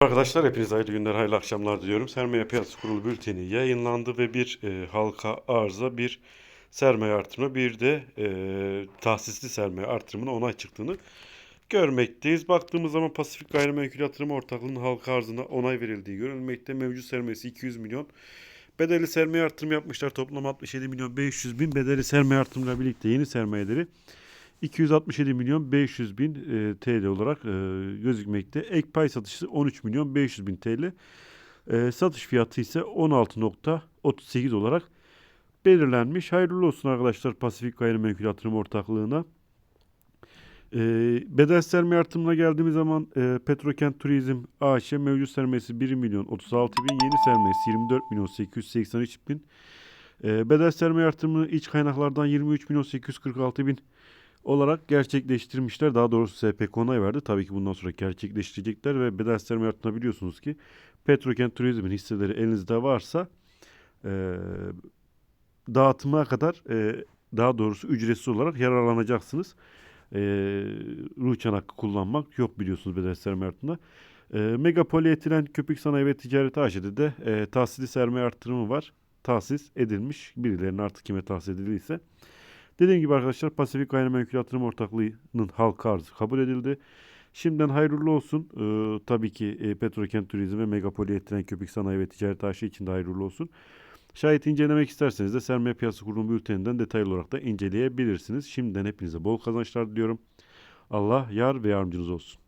Arkadaşlar hepinize hayırlı günler, hayırlı akşamlar diliyorum. Sermaye Piyasası Kurulu bülteni yayınlandı ve bir e, halka arıza, bir sermaye artırımı, bir de e, tahsisli sermaye artırımına onay çıktığını görmekteyiz. Baktığımız zaman Pasifik Gayrimenkul Yatırım Ortaklığı'nın halka arzına onay verildiği görülmekte. Mevcut sermayesi 200 milyon. Bedeli sermaye artırımı yapmışlar. Toplam 67 milyon 500 bin. Bedeli sermaye artırımıyla birlikte yeni sermayeleri 267 milyon 500 bin e, TL olarak e, gözükmekte. Ek pay satışı 13 milyon 500 bin TL. E, satış fiyatı ise 16.38 olarak belirlenmiş. Hayırlı olsun arkadaşlar Pasifik Gayrimenkul Yatırım Ortaklığı'na. E, bedel sermaye artımına geldiğimiz zaman e, Petrokent Turizm AŞ mevcut sermayesi 1 milyon 36 bin, yeni sermayesi 24 milyon 883 bin. E, bedel sermaye artımını iç kaynaklardan 23 milyon 846 bin olarak gerçekleştirmişler. Daha doğrusu SPK onay verdi. Tabii ki bundan sonra gerçekleştirecekler ve bedel sermaye artımına biliyorsunuz ki Petrokent Turizm'in hisseleri elinizde varsa e, dağıtıma kadar e, daha doğrusu ücretsiz olarak yararlanacaksınız. E, ruhçan hakkı kullanmak yok biliyorsunuz bedel sermaye artımında. E, Mega Polietilen Köpük Sanayi ve Ticaret AŞ'de de e, tahsili sermaye artırımı var. Tahsis edilmiş. Birilerinin artık kime tahsis edildiyse. Dediğim gibi arkadaşlar Pasifik Gayrimenkul Yatırım Ortaklığı'nın halka arzı kabul edildi. Şimdiden hayırlı olsun. Ee, tabii ki e, Petrokent Turizm ve Megapoli Etilen Köpük Sanayi ve Ticaret AŞ için de hayırlı olsun. Şayet incelemek isterseniz de Sermaye Piyasası Kurulu bülteninden detaylı olarak da inceleyebilirsiniz. Şimdiden hepinize bol kazançlar diliyorum. Allah yar ve yardımcınız olsun.